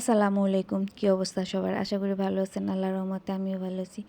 আসসালামু আলাইকুম। কী অবস্থা সবার? আশা করি ভালো আছেন। আল্লাহর রহমতে আমিও ভালো আছি।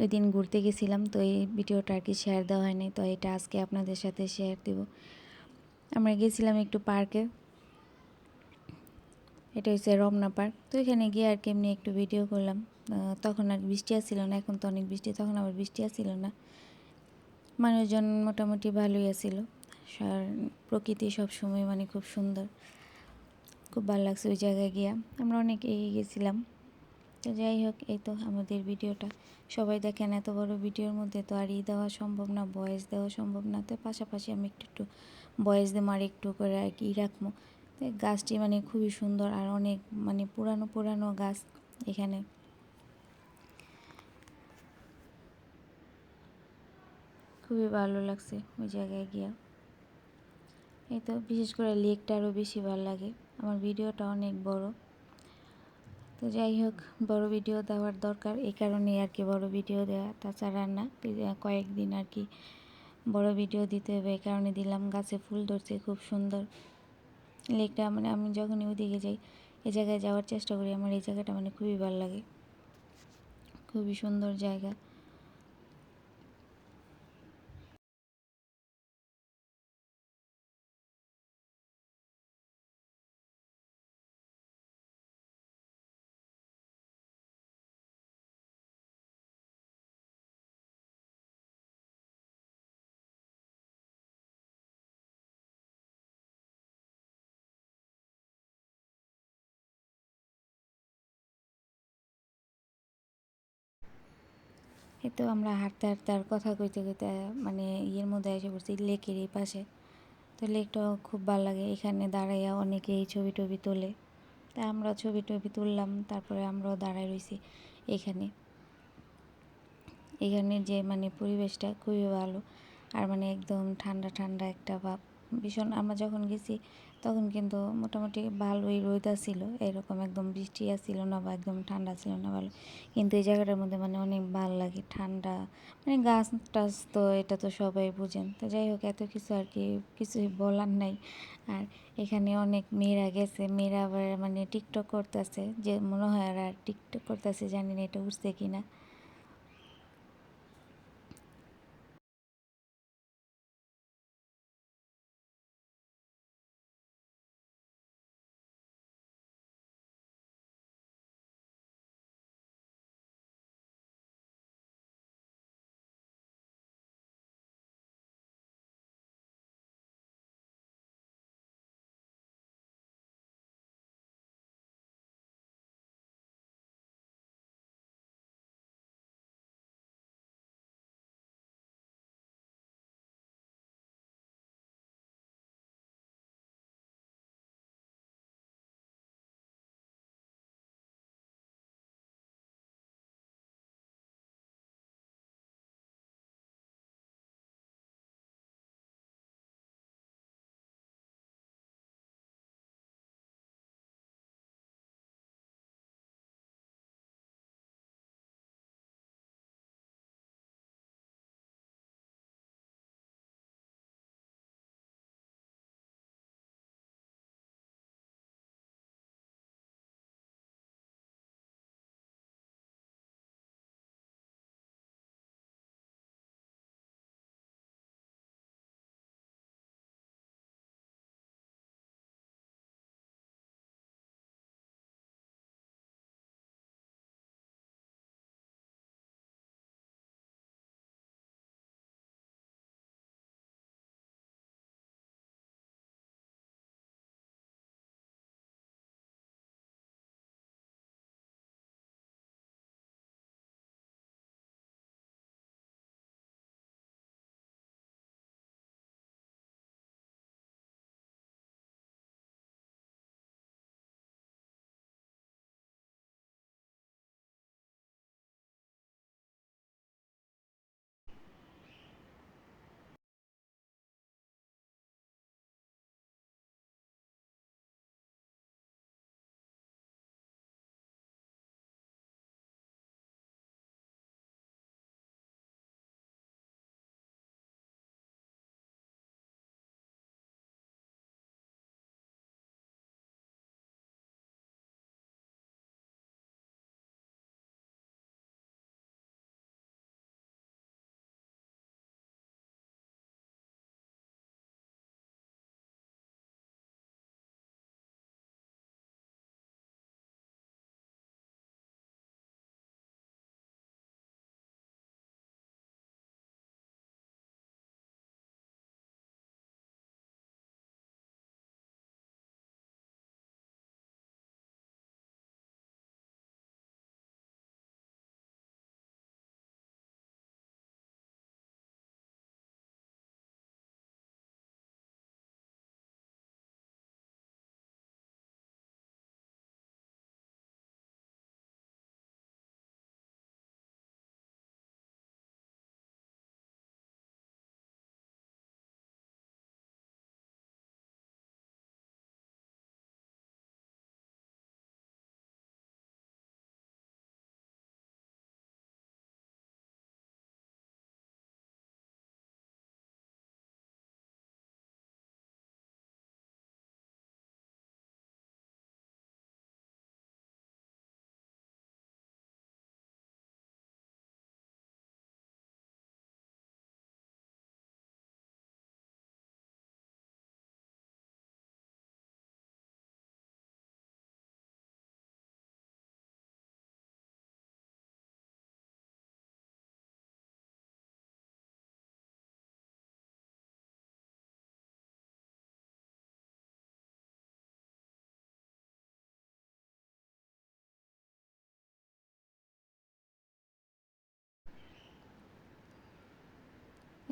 ওই দিন ঘুরতে গেছিলাম, তো এই ভিডিওটা আর কি শেয়ার দেওয়া হয়নি, তো এটা আজকে আপনাদের সাথে শেয়ার দেব। আমরা গেছিলাম একটু পার্কে এটা হচ্ছে রমনা পার্ক তো এখানে গিয়ে আর কি এমনি একটু ভিডিও করলাম। তখন আর বৃষ্টি আসছিল না, এখন তো অনেক বৃষ্টি, তখন আবার বৃষ্টি আসছিল না। মানুষজন মোটামুটি ভালোই আছিল। প্রকৃতি সব সময় মানে খুব সুন্দর। খুব ভালো লাগছে ওই জায়গায় গিয়া। আমরা অনেক এগিয়ে গেছিলাম। তো যাই হোক, এই তো আমাদের ভিডিওটা। সবাই দেখেন এত বড় ভিডিওর মধ্যে তো আর ই দেওয়া সম্ভব না বয়েস দেওয়া সম্ভব না। তো পাশাপাশি আমি একটু একটু বয়েস দেবো আর একটু করে আর কি রাখব। তো গাছটি মানে খুবই সুন্দর আর অনেক মানে পুরানো পুরানো গাছ এখানে। খুবই ভালো লাগছে ওই জায়গায় গিয়া। এই তো বিশেষ করে লেকটা আরও বেশি ভালো লাগে। আমার ভিডিওটা অনেক বড়। তো যাই হোক, বড় ভিডিও দেওয়ার দরকার। এই কারণেই আর কি বড় ভিডিও দেওয়া তাছাড়া না। কয়েকদিন আর কি বড় ভিডিও দিতে হবে, এই কারণে দিলাম। গাছে ফুল ধরছে, খুব সুন্দর। লেকটা মানে আমি যখনই ওদিকে যাই এই জায়গায় যাওয়ার চেষ্টা করি। আমার এই জায়গাটা মানে খুবই ভালো লাগে। খুবই সুন্দর জায়গা। এই তো আমরা হাঁটতে হাঁটতে আর কথা কইতে কইতে মানে ইয়ের মধ্যে এসে পড়ছি, লেকের এই পাশে। তো লেকটাও খুব ভালো লাগে, এখানে দাঁড়াইয়া অনেকেই ছবি টবি তোলে। তা আমরা ছবি টবি তুললাম, তারপরে আমরাও দাঁড়াই রয়েছি এখানে। এখানে যে মানে পরিবেশটা খুবই ভালো, আর মানে একদম ঠান্ডা ঠান্ডা একটা ভাব। ভীষণ আমরা যখন গেছি, তখন কিন্তু মোটামুটি ভালোই রোদ ছিল, এরকম একদম বৃষ্টি আসছিল না বা একদম ঠান্ডা ছিল না ভালো। কিন্তু এই জায়গাটার মধ্যে মানে অনেক ভালো লাগে, ঠান্ডা। মানে গাছ টাছ তো এটা তো সবাই বুঝেন। তো যাই হোক, এত কিছু আর কি, কিছুই বলার নাই। আর এখানে অনেক মেয়েরা গেছে, মেয়েরা আবার মানে টিকটক করতেছে, যে মনে হয় আর টিকটক করতেছে জানি না এটা উঠছে কি না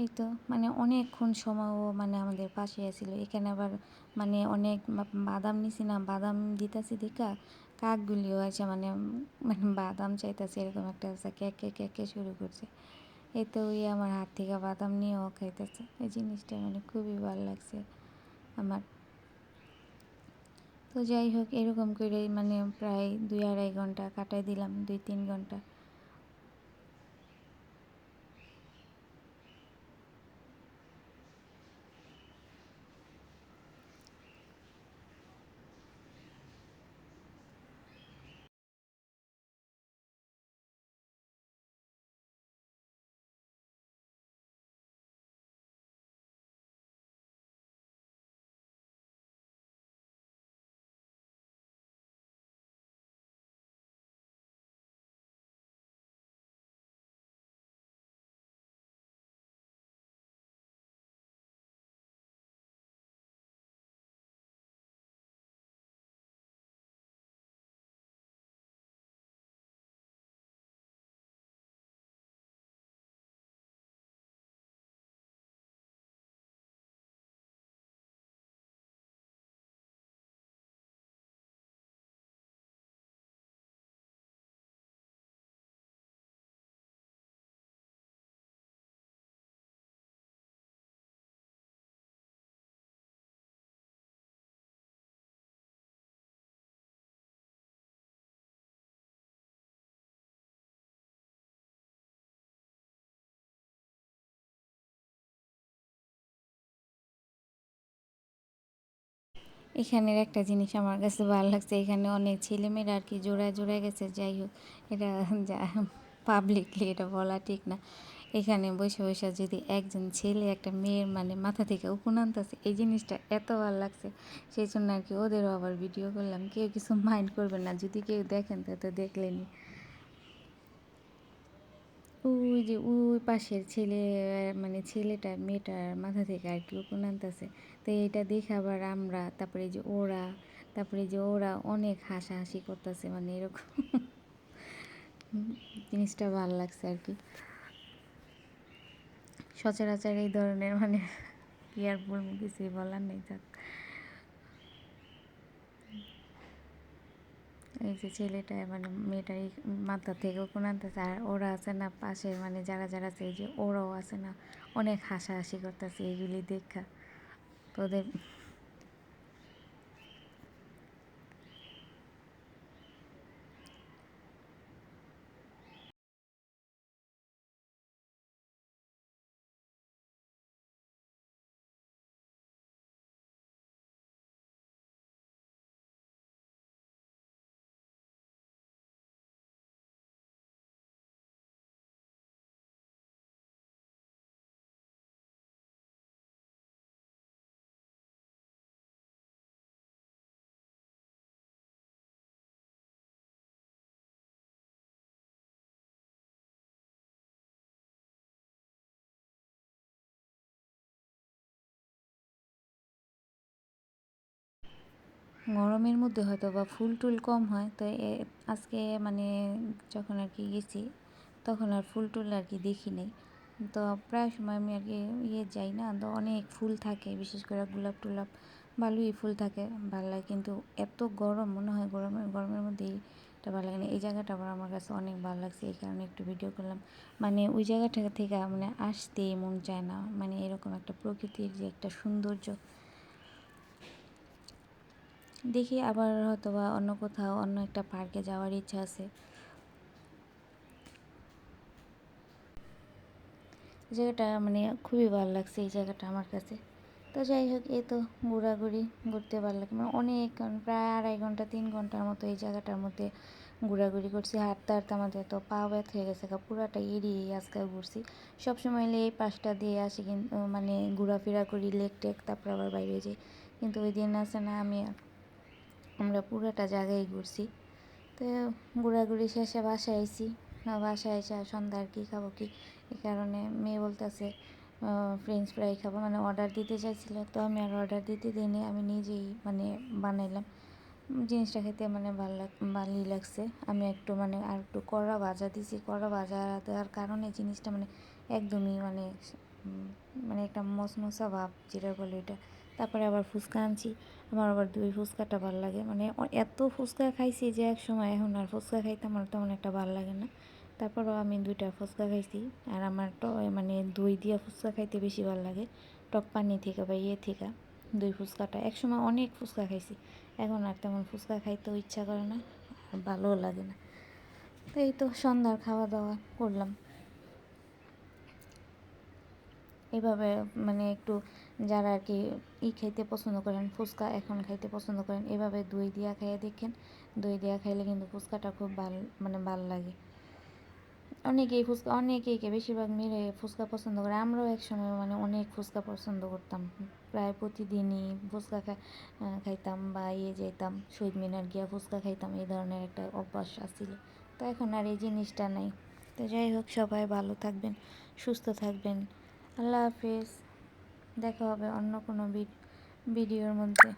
এই তো মানে অনেকক্ষণ সময় ও মানে আমাদের পাশে আছিল। এখানে আবার মানে অনেক বাদাম নিছি না, বাদাম দিতাছি দেখা, কাকগুলিও আছে মানে মানে বাদাম চাইতেছে, এরকম একটা আছে ক্যাকে ক্যাকে শুরু করছে। এই তো ওই আমার হাত থেকে বাদাম নিয়েও খাইতেছে। এই জিনিসটা মানে খুবই ভালো লাগছে আমার। তো যাই হোক, এরকম করে মানে প্রায় দুই আড়াই ঘণ্টা কাটাই দিলাম, দুই তিন ঘণ্টা। এখানের একটা জিনিস আমার কাছে ভালো লাগছে, এখানে অনেক ছেলেমেয়েরা আর কি জোড়ায় জোড়ায় গেছে, যাই হোক, এটা যা পাবলিকলি এটা বলা ঠিক না। এখানে বসে বসে যদি একজন ছেলে একটা মেয়ের মানে মাথা থেকে উকুন আনতেছে, এই জিনিসটা এত ভালো লাগছে। সেই জন্য আর কি ওদেরও আবার ভিডিও করলাম, কেউ কিছু মাইন্ড করবেন না, যদি কেউ দেখেন তো তো দেখলেনি ওই যে ওই পাশের ছেলে মানে ছেলেটা, মেয়েটার মাথা থেকে আর কি উকুন আনতেছে। তো এটা দেখে আবার আমরা, তারপরে যে ওরা, তারপরে যে ওরা অনেক হাসাহাসি করতেছে মানে এরকম। জিনিসটা ভালো লাগছে আর কি। সচরাচর এই ধরনের মানে কি আর বলব, কিছুই বলার নেই যাক এই যে ছেলেটা মানে মেয়েটার মাথা থেকে কোন আনতেছে আর ওরা আছে না, পাশে মানে যারা যারা আছে, এই যে ওরাও আছে না, অনেক হাসাহাসি করতেছে, এইগুলি দেখা। তো গরমের মধ্যে হয়তো বা ফুল টুল কম হয়, তো আজকে মানে যখন আর কি গেছি, তখন আর ফুল টুল আর কি দেখি নেই। তো প্রায় সময় আমি আর কি ইয়ে যাই না, তো অনেক ফুল থাকে, বিশেষ করে গোলাপ টুলাপ, ভালোই ফুল থাকে, ভালো লাগে। কিন্তু এত গরম, মনে হয় গরমের গরমের মধ্যেই এটা ভালো লাগে না। এই জায়গাটা আবার আমার কাছে অনেক ভালো লাগছে, এই কারণে একটু ভিডিও করলাম। মানে ওই জায়গাটা থেকে মানে আসতেই মন চায় না মানে এরকম একটা প্রকৃতির যে একটা সৌন্দর্য দেখি আবার হয়তো বা অন্য কোথাও, অন্য একটা পার্কে যাওয়ার ইচ্ছা আছে। জায়গাটা মানে খুবই ভালো লাগছে এই জায়গাটা আমার কাছে। তো যাই হোক, এই তো ঘোরাঘুরি ঘুরতে ভালো লাগে। মানে অনেক, প্রায় আড়াই ঘণ্টা, তিন ঘণ্টার মতো এই জায়গাটার মধ্যে ঘোরাঘুরি করছি। হাঁটতে হাঁটতে আমাদের তো পা ব্যথ হয়ে গেছে পুরাটা এড়িয়ে আজকাল ঘুরছি। সবসময় এই পাশটা দিয়ে আসি কিন্তু মানে ঘোরাফেরা করি, লেক টেক, তারপর আবার বাইরে যাই। কিন্তু ওই দিন আছে না, আমি আমরা পুরোটা জায়গায় ঘুরছি। তো ঘোরাঘুরি শেষে বাসায় আইছি। বাসায় এসে সন্ধ্যা আর কী খাব কি? এই কারণে মেয়ে বলতেছে ফ্রেঞ্চ ফ্রাই খাব। মানে অর্ডার দিতে চাইছিল। তো আমি আর অর্ডার দিতে দিইনি, আমি নিজেই মানে বানাইলাম। জিনিসটা খেতে মানে ভালো লাগ, ভালোই লাগছে। আমি একটু মানে আর একটু কড়া ভাজা দিছি। কড়া ভাজা দেওয়ার কারণে জিনিসটা মানে একদমই মানে মানে একটা মশমশা ভাব, যেটা বলে এটা। তারপরে আবার ফুচকা আনছি। আমার আবার দই ফুচকাটা ভালো লাগে। মানে এত ফুচকা খাইছি যে এক সময় এখন আর ফুচকা খাইতে আমার তেমন একটা ভালো লাগে না। তারপরেও আমি দুইটা ফুচকা খাইছি। আর আমার তো মানে দই দিয়া ফুচকা খাইতে বেশি ভালো লাগে। টক পানি থেকে বা ইয়ে থেকে দই ফুচকাটা। একসময় অনেক ফুচকা খাইছি। এখন আর তেমন ফুচকা খাইতেও ইচ্ছা করে না। ভালোও লাগে না। তো এই তো সন্ধ্যার খাওয়া দাওয়া করলাম। এভাবে মানে একটু যারা আর কি ই খাইতে পছন্দ করেন, ফুচকা এখন খাইতে পছন্দ করেন, এভাবে দই দিয়া খাইয়ে দেখেন। দই দিয়া খাইলে কিন্তু ফুচকাটা খুব ভালো মানে ভালো লাগে। অনেকেই ফুচকা, অনেকেই বেশিরভাগ মেয়েরাই ফুচকা পছন্দ করে। আমরাও একসময় মানে অনেক ফুচকা পছন্দ করতাম। প্রায় প্রতিদিনই ফুচকা খাইতাম বা ইয়ে যেতাম শহীদ মিনার গিয়া ফুচকা খাইতাম, এই ধরনের একটা অভ্যাস আসছিল তো এখন আর এই জিনিসটা নাই। তো যাই হোক, সবাই ভালো থাকবেন, সুস্থ থাকবেন। আল্লাহ হাফিজ। দেখা হবে অন্য কোনো ভিডিওর মধ্যে।